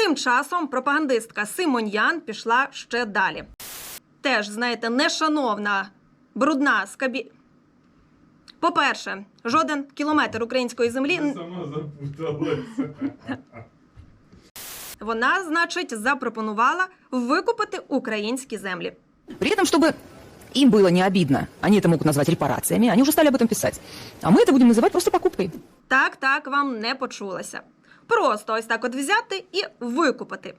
Тим часом пропагандистка Симоньян пішла ще далі. Теж, знаєте, нешановна, брудна скабі. По-перше, жоден кілометр української землі н- Сама запуталася. вона, значить, запропонувала викупити українські землі. При этом, чтобы им было не обидно, они это могут назвать репарациями, они уже стали об этом писать. А мы это будем называть просто покупкой. Так, так, вам не почулося. Просто ось так от взяти і викупити.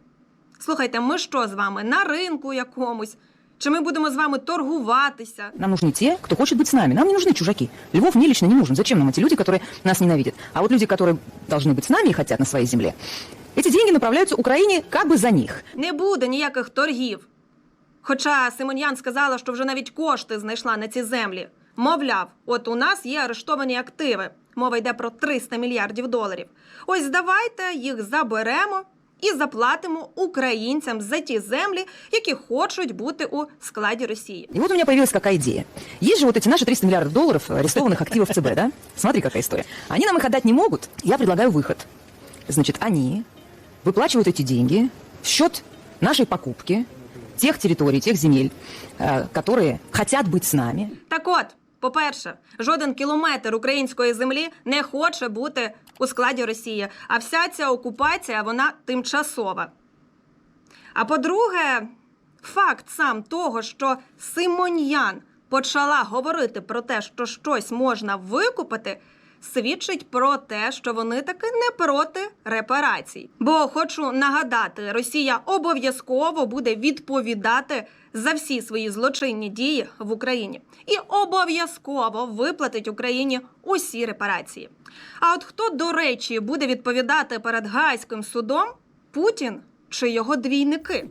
Слухайте, ми що з вами на ринку якомусь? Чи ми будемо з вами торгуватися? Нам нужны те, кто хочет быть с нами. Нам не нужны чужаки. Львов мне лично не нужен. Зачем нам эти люди, которые нас ненавидят? А вот люди, которые должны быть с нами и хотят на своей земле, эти деньги направляются Украине как бы за них. Не буде ніяких торгів. Хоча Симоньян сказала, що вже навіть кошти знайшла на ці землі. Мовляв, от у нас є арештовані активи. Мова йде про 300 мільярдів доларів. Ось давайте їх заберемо і заплатимо українцям за ті землі, які хочуть бути у складі Росії. И вот у меня появилась какая идея. Есть же вот эти наши 300 миллиардов долларов арестованных активов ЦБ, да? Смотри, какая история. Они нам их отдать не могут. Я предлагаю выход. Значит, они выплачивают эти деньги в счет нашей покупки тех территорий, тех земель, э, которые хотят быть с нами. Так от, по-перше, жоден кілометр української землі не хоче бути у складі Росії, а вся ця окупація вона тимчасова. А по-друге, факт сам того, що Симоньян почала говорити про те, що щось можна викупити, свідчить про те, що вони таки не проти репарацій. Бо хочу нагадати, Росія обов'язково буде відповідати за всі свої злочинні дії в Україні і обов'язково виплатить Україні усі репарації. А от хто, до речі, буде відповідати перед Гайським судом Путін чи його двійники?